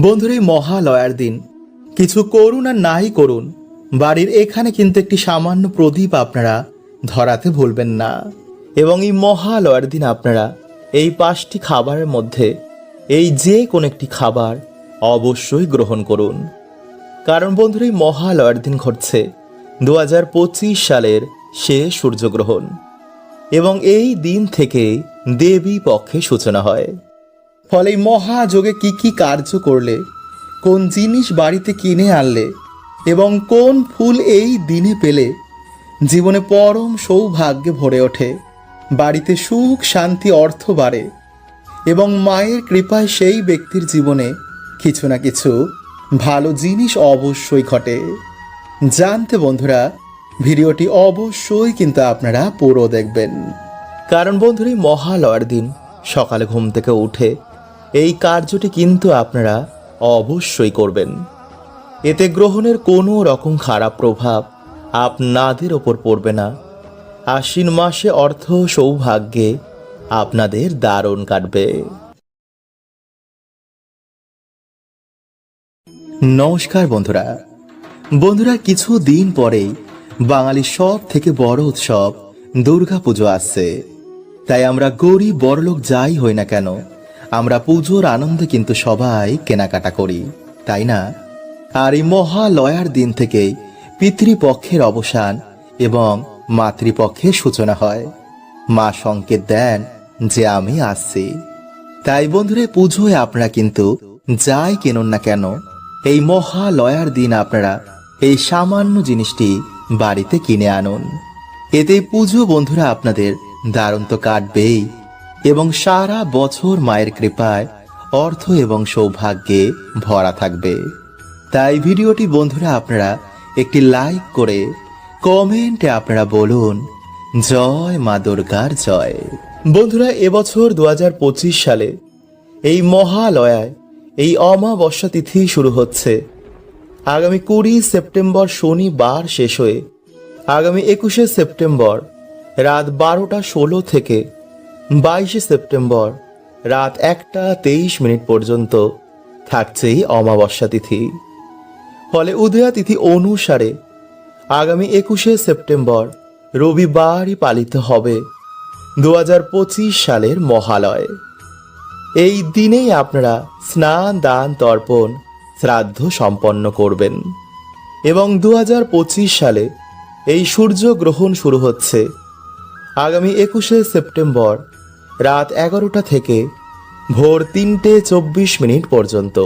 বন্ধুর, এই মহালয়ার দিন কিছু করুন আর নাই করুন। বাড়ির এখানে কিন্তু একটি সামান্য প্রদীপ আপনারা ধরাতে ভুলবেন না। এবং এই মহালয়ার দিন আপনারা এই পাঁচটি খাবারের মধ্যে এই যে কোন একটি খাবার অবশ্যই গ্রহণ করুন। কারণ বন্ধুর, এই মহালয়ার দিন ঘটছে দু হাজার পঁচিশ সালের শেষ সূর্যগ্রহণ। এবং এই দিন থেকে দেবী পক্ষে সূচনা হয়। ফলে এই মহাযোগে কি কি কার্য করলে? কোন জিনিস বাড়িতে কিনে আনলে? এবং কোন ফুল এই দিনে পেলে? জীবনে পরম সৌভাগ্যে ভরে ওঠে। বাড়িতে সুখ, শান্তি, অর্থ বাড়ে। এবং মায়ের কৃপায় সেই ব্যক্তির জীবনে কিছু না কিছু ভালো জিনিস অবশ্যই ঘটে। জানতে বন্ধুরা, ভিডিওটি অবশ্যই কিন্তু আপনারা পুরো দেখবেন। কারণ বন্ধুরা মহালয়ার দিন সকালে ঘুম থেকে উঠে এই কার্যটি কিন্তু আপনারা অবশ্যই করবেন। এতে গ্রহণের কোনো রকম খারাপ প্রভাব আপনাদের ওপর পড়বে না। আশ্বিন মাসে অর্থ সৌভাগ্যে আপনাদের দারুণ কাটবে। নমস্কার বন্ধুরা। বন্ধুরা কিছু দিন পরেই বাঙালির সব থেকে বড় উৎসব দুর্গা পুজো আসছে। তাই আমরা গরিব বড়লোক যাই হই না কেন আমরা পুজোর আনন্দে কিন্তু সবাই কেনাকাটা করি, তাই না? আর এই মহালয়ার দিন থেকেই পিতৃপক্ষের অবসান এবং মাতৃপক্ষের সূচনা হয়। মা সংকেত দেন যে আমি আসছি। তাই বন্ধুরা, পুজোয় আপনারা কিন্তু যাই কেনুন না কেন, এই মহালয়ার দিন আপনারা এই সামান্য জিনিসটি বাড়িতে কিনে আনুন। এতে পুজো বন্ধুরা আপনাদের দারুণ তো কাটবেই। এবং সারা বছর মায়ের কৃপায়, অর্থ এবং সৌভাগ্যে ভরা থাকবে। তাই ভিডিওটি বন্ধুরা আপনারা একটি লাইক করে কমেন্টে আপনারা বলুন, জয় মা দুর্গার জয়। বন্ধুরা, এবছর দু হাজার পঁচিশ সালে এই মহালয়ায় এই অমাবস্যা তিথি শুরু হচ্ছে। আগামী কুড়ি সেপ্টেম্বর শনিবার শেষ হয়ে আগামী একুশে সেপ্টেম্বর রাত বারোটা ষোলো থেকে বাইশে সেপ্টেম্বর রাত একটা তেইশ মিনিট পর্যন্ত থাকছে এই অমাবস্যা তিথি। ফলে উদয়া তিথি অনুসারে আগামী একুশে সেপ্টেম্বর রবিবারই পালিত হবে দু হাজার পঁচিশ সালের মহালয়। এই দিনেই আপনারা স্নান, দান, তর্পণ, শ্রাদ্ধ সম্পন্ন করবেন। এবং দু হাজার পঁচিশ সালে এই সূর্য গ্রহণ শুরু হচ্ছে আগামী একুশে সেপ্টেম্বর রাত এগারোটা থেকে ভোর তিনটে চব্বিশ মিনিট পর্যন্ত।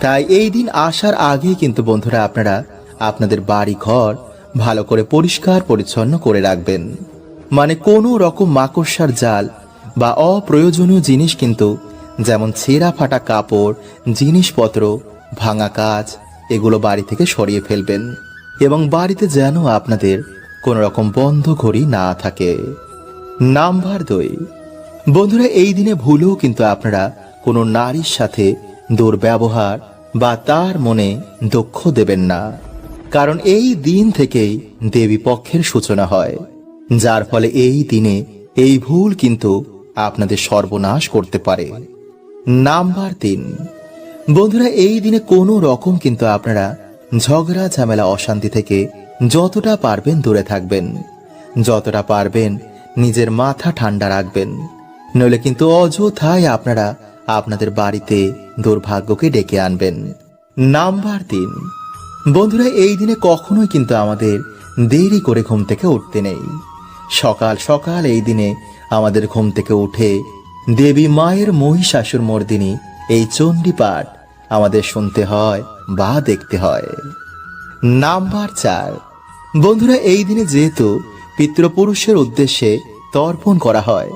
তাই এই দিন আসার আগেই কিন্তু বন্ধুরা আপনারা আপনাদের বাড়ি ঘর ভালো করে পরিষ্কার পরিচ্ছন্ন করে রাখবেন। মানে কোনো রকম মাকড়সার জাল বা অপ্রয়োজনীয় জিনিস কিন্তু যেমন ছেঁড়া ফাটা কাপড়, জিনিসপত্র, ভাঙা কাজ, এগুলো বাড়ি থেকে সরিয়ে ফেলবেন। এবং বাড়িতে যেন আপনাদের কোনো রকম বন্ধ ঘড়ি না থাকে। নাম্বার দুই। বন্ধুরা, এই দিনে ভুলেও কিন্তু আপনারা কোনো নারীর সাথে দুর্ব্যবহার বা তার মনে দুঃখ দেবেন না। কারণ এই দিন থেকেই দেবী পক্ষের সূচনা হয়। যার ফলে এই দিনে এই ভুল কিন্তু আপনাদের সর্বনাশ করতে পারে। নাম্বার তিন। বন্ধুরা, এই দিনে কোনো রকম কিন্তু আপনারা ঝগড়া, ঝামেলা, অশান্তি থেকে যতটা পারবেন দূরে থাকবেন। যতটা পারবেন নিজের মাথা ঠান্ডা রাখবেন। নইলে কিন্তু অযথায় আপনারা আপনাদের বাড়িতে দুর্ভাগ্যকে ডেকে আনবেন। নাম্বার তিন। বন্ধুরা, এই দিনে কখনোই কিন্তু আমাদের দেরি করে ঘুম থেকে উঠতে নেই। সকাল সকাল এই দিনে আমাদের ঘুম থেকে উঠে দেবী মায়ের মহিষাসুর মর্দিনী এই চণ্ডী পাঠ আমাদের শুনতে হয় বা দেখতে হয়। নাম্বার চার। বন্ধুরা, এই দিনে যেহেতু পিতৃপুরুষের উদ্দেশ্যে তর্পণ করা হয়,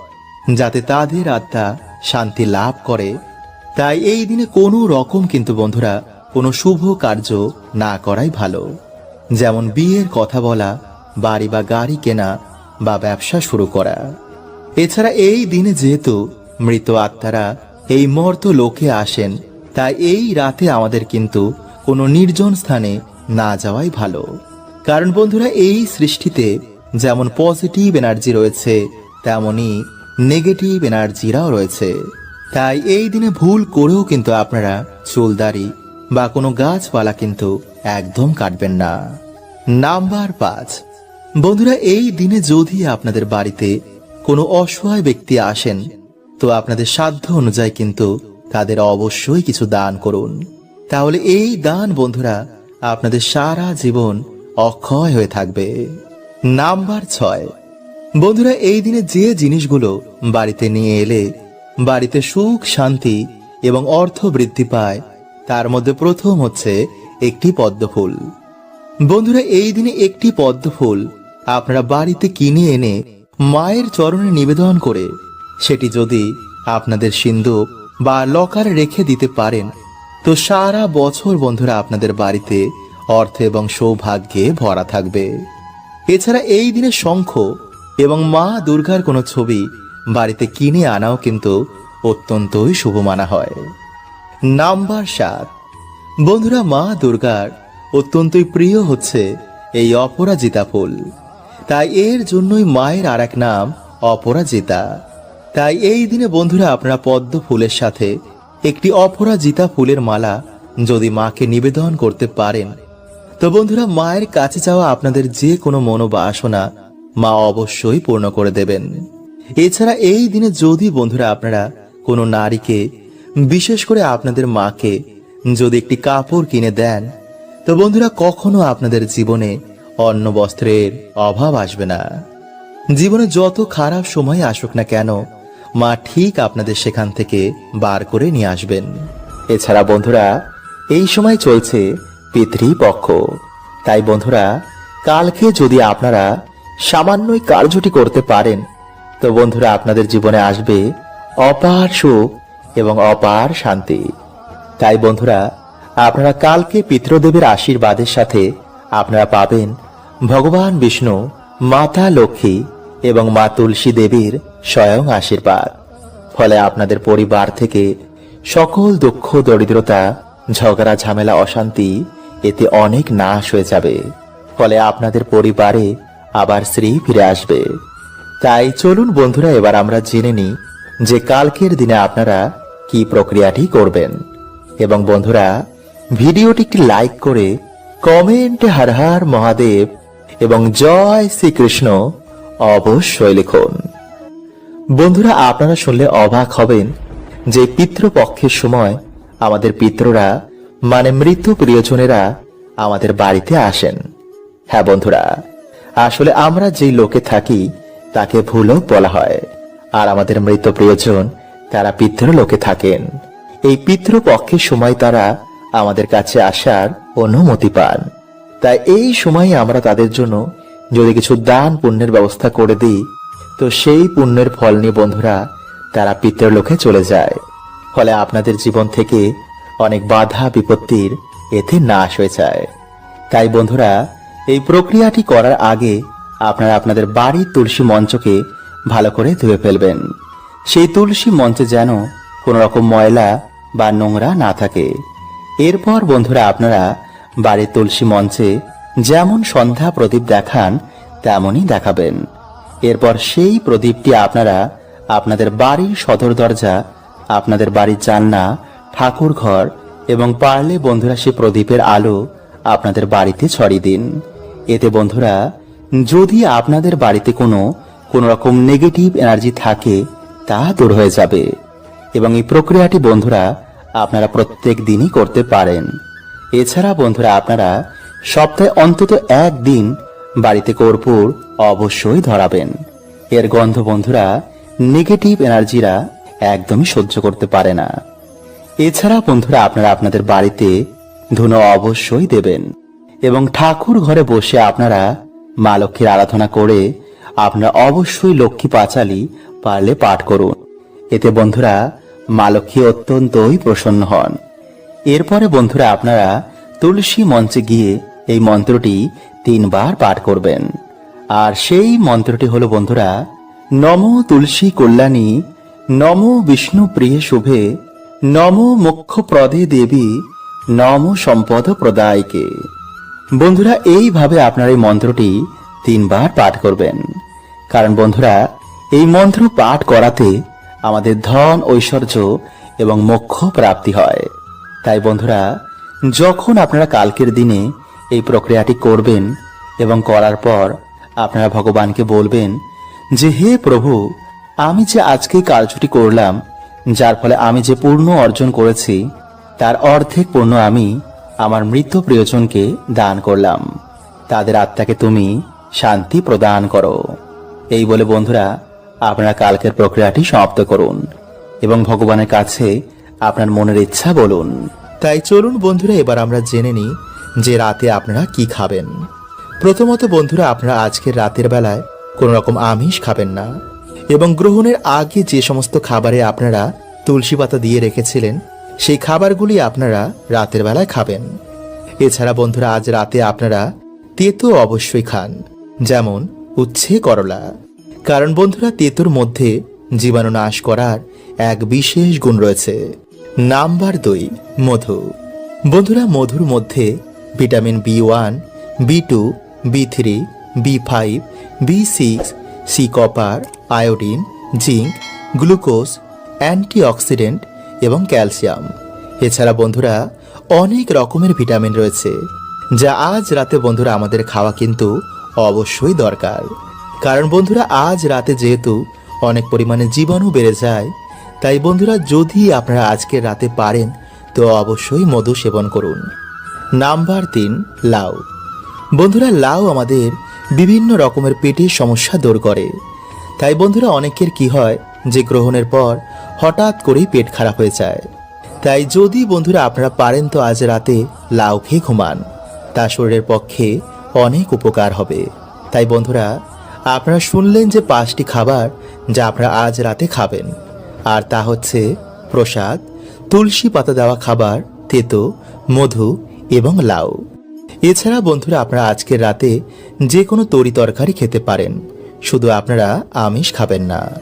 যাতে তাদের আত্মা শান্তি লাভ করে, তাই এই দিনে কোনো রকম কিন্তু বন্ধুরা, কোনো শুভ কার্য না করাই ভালো। যেমন বিয়ের কথা বলা, বাড়ি বা গাড়ি কেনা বা ব্যবসা শুরু করা। এছাড়া এই দিনে যেহেতু মৃত আত্মারা এই মর্ত লোকে আসেন, তাই এই রাতে আমাদের কিন্তু কোনো নির্জন স্থানে না যাওয়াই ভালো। কারণ বন্ধুরা, এই সৃষ্টিতে যেমন পজিটিভ এনার্জি রয়েছে তেমনই নেগেটিভ এনার্জিরাও রয়েছে। তাই এই দিনে ভুল করেও কিন্তু আপনারা চুলদারি বা কোনো গাছপালা কিন্তু একদম কাটবেন না। নাম্বার পাঁচ, বন্ধুরা, এই দিনে যদি আপনাদের বাড়িতে কোনো অসহায় ব্যক্তি আসেন, তো আপনাদের সাধ্য অনুযায়ী কিন্তু তাদের অবশ্যই কিছু দান করুন। তাহলে এই দান বন্ধুরা, আপনাদের সারা জীবন অক্ষয় হয়ে থাকবে। নাম্বার ছয়। বন্ধুরা, এই দিনে যে জিনিসগুলো বাড়িতে নিয়ে এলে, বাড়িতে সুখ, শান্তি এবং অর্থ বৃদ্ধি পায়, তার মধ্যে প্রথম হচ্ছে একটি পদ্মফুল। বন্ধুরা, এই দিনে একটি পদ্মফুল আপনারা বাড়িতে কিনে এনে মায়ের চরণে নিবেদন করে, সেটি যদি আপনাদের সিন্ধু বা লকারে রেখে দিতে পারেন, তো সারা বছর বন্ধুরা আপনাদের বাড়িতে অর্থ এবং সৌভাগ্যে ভরা থাকবে। এছাড়া এই দিনে শঙ্খ এবং মা দুর্গার কোনো ছবি বাড়িতে কিনে আনাও কিন্তু অত্যন্তই শুভ মানা হয়। নাম্বার সাত। বন্ধুরা, মা দুর্গার অত্যন্তই প্রিয় হচ্ছে এই অপরাজিতা ফুল। তাই এর জন্যই মায়ের আর এক নাম অপরাজিতা। তাই এই দিনে বন্ধুরা, আপনারা পদ্ম ফুলের সাথে একটি অপরাজিতা ফুলের মালা যদি মাকে নিবেদন করতে পারেন তো বন্ধুরা, মায়ের কাছে যাওয়া আপনাদের যে কোনো মনোবাসনা মা অবশ্যই পূর্ণ করে দেবেন। এছাড়া এই দিনে যদি বন্ধুরা আপনারা কোনো নারীকে, বিশেষ করে আপনাদের মাকে, যদি একটি কাপড় কিনে দেন, তো বন্ধুরা কখনো আপনাদের জীবনে অন্ন বস্ত্রের অভাব আসবে না। জীবনে যত খারাপ সময় আসুক না কেন, মা ঠিক আপনাদের সেখান থেকে বার করে নিয়ে আসবেন। এছাড়া বন্ধুরা, এই সময় চলছে পিতৃপক্ষ। তাই বন্ধুরা, কালকে যদি আপনারা সামান্যই কার্যটি করতে পারেন, তো বন্ধুরা আপনাদের জীবনে আসবে অপার সুখ এবং অপার শান্তি। তাই বন্ধুরা, আপনারা কালকে পিতৃদেবের আশীর্বাদের সাথে আপনারা পাবেন ভগবান বিষ্ণু, মাতা লক্ষ্মী এবং মা তুলসী দেবীর স্বয়ং আশীর্বাদ। ফলে আপনাদের পরিবার থেকে সকল দুঃখ, দরিদ্রতা, ঝগড়া, ঝামেলা, অশান্তি এতে অনেক নাশ হয়ে যাবে। ফলে আপনাদের পরিবারে আবার শ্রী ফিরে আসবে। তাই চলুন বন্ধুরা, এবার আমরা জেনে নিই যে কালকের দিনে আপনারা কি প্রক্রিয়াটি করবেন। এবং বন্ধুরা, ভিডিওটি একটি লাইক করে কমেন্টে হর হর মহাদেব এবং জয় শ্রীকৃষ্ণ অবশ্যই লিখুন। বন্ধুরা, আপনারা শুনলে অবাক হবেন যে পিতৃপক্ষের সময় আমাদের পিতৃরা মানে মৃত প্রিয়জনেরা আমাদের বাড়িতে আসেন। হ্যাঁ বন্ধুরা, আসলে আমরা যেই লোকে থাকি, তাকে ভুলও বলা হয়। আর আমাদের মৃত প্রিয়জন, তারা পিতৃ লোকে থাকেন। এই পিতৃপক্ষের সময় তারা আমাদের কাছে আসার অনুমতি পান। তাই এই সময়ে আমরা তাদের জন্য যদি কিছু দান পুণ্যের ব্যবস্থা করে দিই, তো সেই পুণ্যের ফল নিয়ে বন্ধুরা, তারা পিতৃলোকে চলে যায়। ফলে আপনাদের জীবন থেকে অনেক বাধা বিপত্তির এতে নাশ হয়ে যায়। তাই বন্ধুরা, এই প্রক্রিয়াটি করার আগে আপনারা আপনাদের বাড়ির তুলসী মঞ্চকে ভালো করে ধুয়ে ফেলবেন। সেই তুলসী মঞ্চে যেন কোনো রকম ময়লা বা নোংরা না থাকে। এরপর বন্ধুরা, আপনারা বাড়ির তুলসী মঞ্চে যেমন সন্ধ্যা প্রদীপ দেখান, তেমনই দেখাবেন। এরপর সেই প্রদীপটি আপনারা আপনাদের বাড়ির সদর দরজা, আপনাদের বাড়ির জানলা ঠাকুর ঘর এবং পারলে বন্ধুরা সেই প্রদীপের আলো আপনাদের বাড়িতে ছড়িয়ে দিন। এতে বন্ধুরা, যদি আপনাদের বাড়িতে কোনো কোনো রকম নেগেটিভ এনার্জি থাকে, তা দূর হয়ে যাবে। এবং এই প্রক্রিয়াটি বন্ধুরা, আপনারা প্রত্যেক দিনই করতে পারেন। এছাড়া বন্ধুরা, আপনারা সপ্তাহে অন্তত একদিন বাড়িতে কর্পূর অবশ্যই ধরাবেন। এর গন্ধ বন্ধুরা নেগেটিভ এনার্জিরা একদমই সহ্য করতে পারে না। এছাড়া বন্ধুরা আপনারা আপনাদের বাড়িতে ধুনো অবশ্যই দেবেন এবং ঠাকুর ঘরে বসে আপনারা মা লক্ষ্মীর আরাধনা করে আপনারা অবশ্যই লক্ষ্মী পাঁচালি পারলে পাঠ করুন। এতে বন্ধুরা মা লক্ষ্মী অত্যন্তই প্রসন্ন হন। এরপরে বন্ধুরা আপনারা তুলসী মঞ্চে গিয়ে এই মন্ত্রটি তিনবার পাঠ করবেন। আর সেই মন্ত্রটি হলো বন্ধুরা, নম তুলসী কল্যাণী, নম বিষ্ণু প্রিয় শুভে নম মুখ্য প্রদে দেবী, নম সম্পদ প্রদায়কে বন্ধুরা, এইভাবে আপনার এই মন্ত্রটি তিনবার পাঠ করবেন। কারণ বন্ধুরা, এই মন্ত্র পাঠ করাতে আমাদের ধন, ঐশ্বর্য এবং মোক্ষ প্রাপ্তি হয়। তাই বন্ধুরা, যখন আপনারা কালকের দিনে এই প্রক্রিয়াটি করবেন এবং করার পর আপনারা ভগবানকে বলবেন যে, হে প্রভু, আমি যে আজকে কার্যটি করলাম যার ফলে আমি যে পূর্ণ অর্জন করেছি, তার অর্ধেক পূর্ণ আমি আমার মৃত প্রিয়জনকে দান করলাম। তাদের আত্মাকে তুমি শান্তি প্রদান করো। এই বলে বন্ধুরা, আপনারা কালকের প্রক্রিয়াটি সমাপ্ত করুন এবং ভগবানের কাছে আপনার মনের ইচ্ছা বলুন। তাই চলুন বন্ধুরা, এবার আমরা জেনে নিই যে রাতে আপনারা কি খাবেন। প্রথমত বন্ধুরা, আপনারা আজকের রাতের বেলায় কোনো রকম আমিষ খাবেন না। এবং গ্রহণের আগে যে সমস্ত খাবারে আপনারা তুলসী পাতা দিয়ে রেখেছিলেন, সেই খাবারগুলি আপনারা রাতের বেলায় খাবেন। এছাড়া বন্ধুরা, আজ রাতে আপনারা তেতো অবশ্যই খান, যেমন উচ্ছে করলা। কারণ বন্ধুরা, তেতোর মধ্যে জীবাণু নাশ করার এক বিশেষ গুণ রয়েছে, নাম্বার দুই, মধু। বন্ধুরা, মধুর মধ্যে vitamin B one, B two, B three, B five, B six C copper, iodine, zinc, glucose, antioxidant এবং ক্যালসিয়াম। এছাড়া বন্ধুরা, অনেক রকমের ভিটামিন রয়েছে, যা আজ রাতে বন্ধুরা আমাদের খাওয়া কিন্তু অবশ্যই দরকার। কারণ বন্ধুরা, আজ রাতে যেহেতু অনেক পরিমাণে জীবাণু বেড়ে যায়, তাই বন্ধুরা, যদি আপনারা আজকের রাতে পারেন, তো অবশ্যই মধু সেবন করুন। নাম্বার তিন, লাউ। বন্ধুরা, লাউ আমাদের বিভিন্ন রকমের পেটের সমস্যা দূর করে। তাই বন্ধুরা, অনেকের কি হয় যে গ্রহণের পর হঠাৎ করেই পেট খারাপ হয়ে যায়। তাই যদি বন্ধুরা আপনারা পারেন তো আজ রাতে লাউ খেয়ে ঘুমান। তা শরীরের পক্ষে অনেক উপকার হবে। তাই বন্ধুরা, আপনারা শুনলেন যে পাঁচটি খাবার যা আপনারা আজ রাতে খাবেন। আর তা হচ্ছে প্রসাদ, তুলসী পাতা দেওয়া খাবার, তেতো, মধু এবং লাউ। এছাড়া বন্ধুরা আপনারা আজকের রাতে যে কোনো তরি তরকারি খেতে পারেন। শুধু আপনারা আমিষ খাবেন না।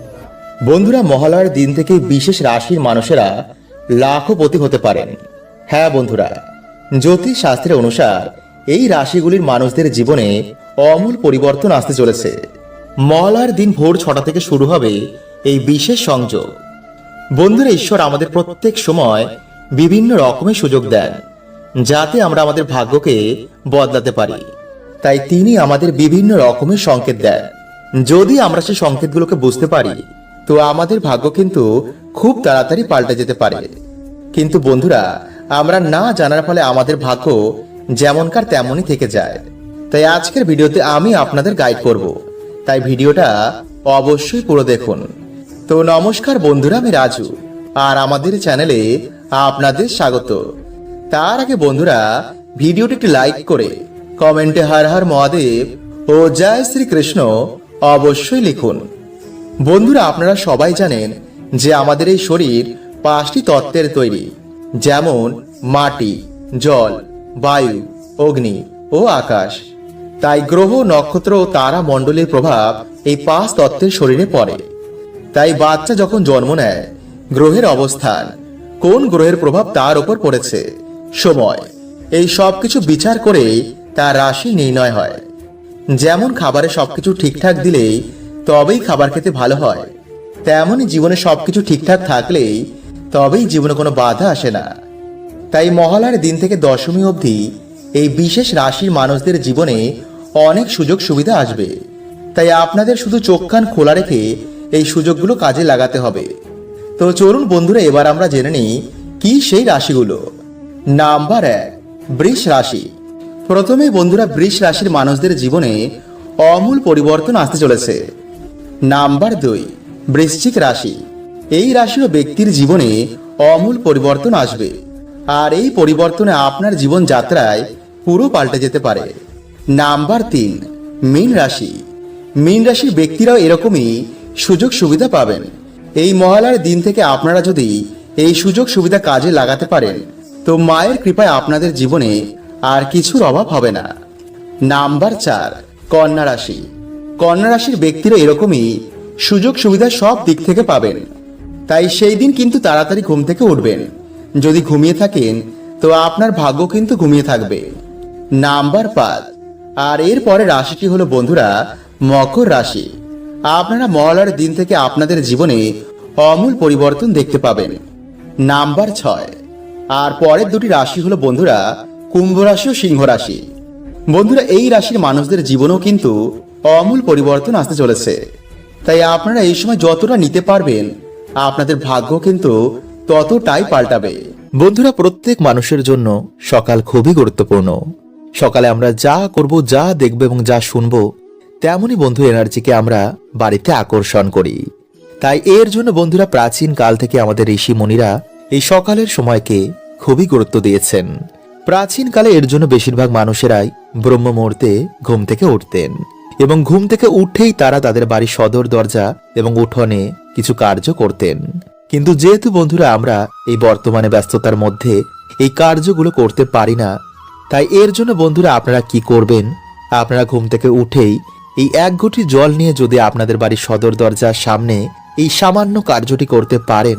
বন্ধুরা, মহালয়ার দিন থেকে বিশেষ রাশির মানুষেরা লাখপতি হতে পারেন। হ্যাঁ বন্ধুরা, জ্যোতিষ শাস্ত্রের অনুসার এই রাশিগুলির মানুষদের জীবনে অমূল পরিবর্তন আসতে চলেছে। মহালয়ার দিন ভোর ছটা থেকে শুরু হবে এই বিশেষ সংযোগ। বন্ধুরা, ঈশ্বর আমাদের প্রত্যেক সময় বিভিন্ন রকমের সুযোগ দেন। যাতে আমরা আমাদের ভাগ্যকে বদলাতে পারি। তাই তিনি আমাদের বিভিন্ন রকমের সংকেত দেন। যদি আমরা সেই সংকেতগুলোকে বুঝতে পারি, তো আমাদের ভাগ্য কিন্তু খুব তাড়াতাড়ি পাল্টে যেতে পারে। কিন্তু বন্ধুরা, আমরা না জানার ফলে আমাদের ভাগ্য যেমনকার তেমনই থেকে যায়। তাই আজকের ভিডিওতে আমি আপনাদের গাইড করব। তাই ভিডিওটা অবশ্যই পুরো দেখুন। তো নমস্কার বন্ধুরা, আমি রাজু। আর আমাদের চ্যানেলে আপনাদের স্বাগত। তার আগে বন্ধুরা, ভিডিওটি একটি লাইক করে কমেন্টে হর হর মহাদেব ও জয় শ্রীকৃষ্ণ অবশ্যই লিখুন। বন্ধুরা, আপনারা সবাই জানেন যে আমাদের এই শরীর পাঁচটি তত্ত্বের তৈরি, যেমন মাটি, জল, বায়ু, অগ্নি ও আকাশ। তাই গ্রহ, নক্ষত্র ও তারা মণ্ডলের প্রভাব এই পাঁচ তত্ত্বের শরীরে পড়ে। তাই বাচ্চা যখন জন্ম নেয়, গ্রহের অবস্থান কোন গ্রহের প্রভাব তার উপর পড়েছে? সময়। এই সব কিছু বিচার করে তার রাশি নির্ণয় হয়। যেমন খাবারে সবকিছু ঠিকঠাক দিলেই তবেই খাবার খেতে ভালো হয়। তেমনই জীবনে সবকিছু ঠিকঠাক থাকলেই তবেই জীবনে কোনো বাধা আসে না। তাই মহালয়ার দিন থেকে দশমী অবধি এই বিশেষ রাশির মানুষদের জীবনে অনেক সুযোগ সুবিধা আসবে। তাই আপনাদের শুধু চোখ কান খোলা রেখে এই সুযোগগুলো কাজে লাগাতে হবে। তো চলুন বন্ধুরা, এবার আমরা জেনে নিই কি সেই রাশিগুলো। নাম্বার এক, বৃষ রাশি। প্রথমে বন্ধুরা, বৃষ রাশির মানুষদের জীবনে অমূল পরিবর্তন আসতে চলেছে। নাম্বার দুই, বৃশ্চিক রাশি। এই রাশির ব্যক্তির জীবনে অমূল পরিবর্তন আসবে। আর এই পরিবর্তনে আপনার জীবন যাত্রায় পুরো পাল্টে যেতে পারে। নাম্বার তিন, মীন রাশি। মীন রাশির ব্যক্তিরাও এরকমই সুযোগ সুবিধা পাবেন। এই মহালয়ার দিন থেকে আপনারা যদি এই সুযোগ সুবিধা কাজে লাগাতে পারেন তো মায়ের কৃপায় আপনাদের জীবনে আর কিছুর অভাব হবে না। নাম্বার চার, কন্যা রাশি। কন্যা রাশির ব্যক্তিরা এরকমই সুযোগ সুবিধা সব দিক থেকে পাবেন। তাই সেই দিন কিন্তু তাড়াতাড়ি ঘুম থেকে উঠবেন। যদি ঘুমিয়ে থাকেন, তো আপনার ভাগ্য কিন্তু ঘুমিয়ে থাকবে। নাম্বার পাঁচ, আর এর পরে রাশিটি হলো বন্ধুরা, মকর রাশি। আপনারা মহলার দিন থেকে আপনাদের জীবনে অমূল পরিবর্তন দেখতে পাবেন। নাম্বার ছয় আর পরের দুটি রাশি হলো বন্ধুরা, কুম্ভ রাশি ও সিংহ রাশি। বন্ধুরা, এই রাশির মানুষদের জীবনেও কিন্তু অমূল পরিবর্তন আসতে চলেছে। তাই আপনারা এই সময় যতটা নিতে পারবেন, আপনাদের ভাগ্য কিন্তু ততটাই পাল্টাবে। বন্ধুরা, প্রত্যেক মানুষের জন্য সকাল খুবই গুরুত্বপূর্ণ। সকালে আমরা যা করব, যা দেখব এবং যা শুনব তেমনই বন্ধু এনার্জিকে আমরা বাড়িতে আকর্ষণ করি। তাই এর জন্য বন্ধুরা, প্রাচীন কাল থেকে আমাদের ঋষি মুনিরা এই সকালের সময়কে খুবই গুরুত্ব দিয়েছেন। প্রাচীনকালে এর জন্য বেশিরভাগ মানুষেরাই ব্রহ্ম মুহূর্তে ঘুম থেকে উঠতেন এবং ঘুম থেকে উঠেই তারা তাদের বাড়ির সদর দরজা এবং উঠোনে কিছু কার্য করতেন। কিন্তু যেহেতু বন্ধুরা আমরা এই বর্তমানে ব্যস্ততার মধ্যে এই কার্যগুলো করতে পারি না, তাই এর জন্য বন্ধুরা আপনারা কি করবেন? আপনারা ঘুম থেকে উঠেই এই এক ঘটি জল নিয়ে যদি আপনাদের বাড়ির সদর দরজার সামনে এই সামান্য কার্যটি করতে পারেন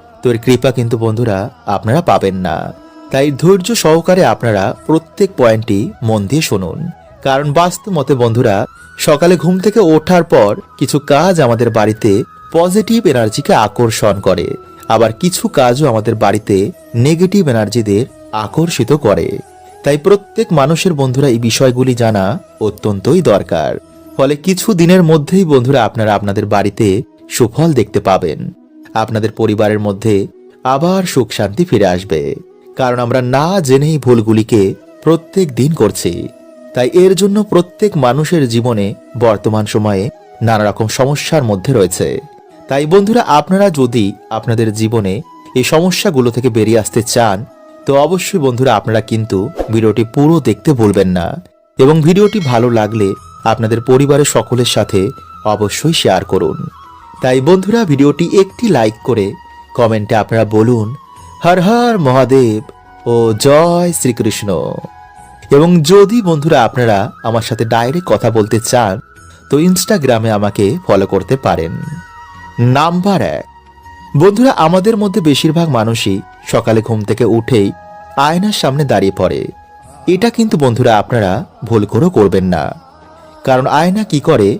তো এর কৃপা কিন্তু বন্ধুরা আপনারা পাবেন না। তাই ধৈর্য সহকারে আপনারা প্রত্যেক পয়েন্টটি মন দিয়ে শুনুন। কারণ বাস্তব মতে বন্ধুরা, সকালে ঘুম থেকে ওঠার পর কিছু কাজ আমাদের বাড়িতে পজিটিভ এনার্জিকে আকর্ষণ করে। আবার কিছু কাজও আমাদের বাড়িতে নেগেটিভ এনার্জিদের আকর্ষিত করে। তাই প্রত্যেক মানুষের বন্ধুরা এই বিষয়গুলি জানা অত্যন্তই দরকার। ফলে কিছু দিনের মধ্যেই বন্ধুরা আপনারা আপনাদের বাড়িতে সুফল দেখতে পাবেন। আপনাদের পরিবারের মধ্যে আবার সুখ শান্তি ফিরে আসবে। কারণ আমরা না জেনেই ভুলগুলিকে প্রত্যেক দিন করছি। তাই এর জন্য প্রত্যেক মানুষের জীবনে বর্তমান সময়ে নানা রকম সমস্যার মধ্যে রয়েছে। তাই বন্ধুরা, আপনারা যদি আপনাদের জীবনে এই সমস্যাগুলো থেকে বেরিয়ে আসতে চান, তো অবশ্যই বন্ধুরা, আপনারা কিন্তু ভিডিওটি পুরো দেখতে ভুলবেন না। এবং ভিডিওটি ভালো লাগলে আপনাদের পরিবারের সকলের সাথে অবশ্যই শেয়ার করুন। তাই বন্ধুরা ভিডিওটি একটি লাইক করে কমেন্টে আপনারা বলুন, হর হর মহাদেব ও জয় শ্রীকৃষ্ণ। এবং যদি বন্ধুরা আপনারা আমার সাথে ডাইরেক্ট কথা বলতে চান, তো ইনস্টাগ্রামে আমাকে ফলো করতে পারেন। নাম্বার এক। বন্ধুরা, আমাদের মধ্যে বেশিরভাগ মানুষই সকালে ঘুম থেকে উঠেই আয়নার সামনে দাঁড়িয়ে পড়ে। এটা কিন্তু বন্ধুরা আপনারা ভুল করেও করবেন না। কারণ আয়না কি করে?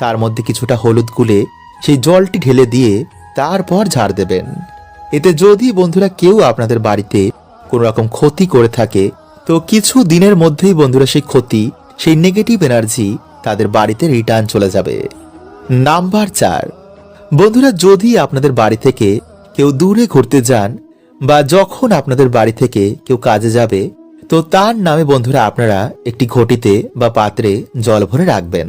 তার মধ্যে কিছুটা হলুদ গুলে সেই জলটি ঢেলে দিয়ে তারপর ঝাড় দেবেন। এতে যদি বন্ধুরা কেউ আপনাদের বাড়িতে কোনো রকম ক্ষতি করে থাকে, তো কিছু দিনের মধ্যেই বন্ধুরা সেই ক্ষতি, সেই নেগেটিভ এনার্জি তাদের বাড়িতে রিটার্ন চলে যাবে। নাম্বার চার। বন্ধুরা, যদি আপনাদের বাড়ি থেকে কেউ দূরে ঘুরতে যান বা যখন আপনাদের বাড়ি থেকে কেউ কাজে যাবে, তো তার নামে বন্ধুরা আপনারা একটি ঘটিতে বা পাত্রে জল ভরে রাখবেন।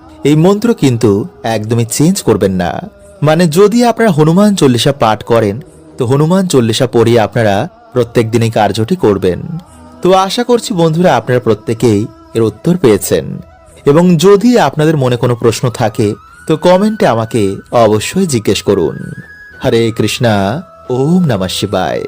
এই মন্ত্র কিন্তু একদমই চেঞ্জ করবেন না। মানে যদি আপনারা হনুমান চল্লিশা পাঠ করেন, তো হনুমান চল্লিশা পড়িয়ে আপনারা প্রত্যেক দিনই কার্যটি করবেন। তো আশা করছি বন্ধুরা আপনারা প্রত্যেকেই এর উত্তর পেয়েছেন। এবং যদি আপনাদের মনে কোনো প্রশ্ন থাকে, তো কমেন্টে আমাকে অবশ্যই জিজ্ঞেস করুন। হরে কৃষ্ণা, ওম নমঃ শিবায়।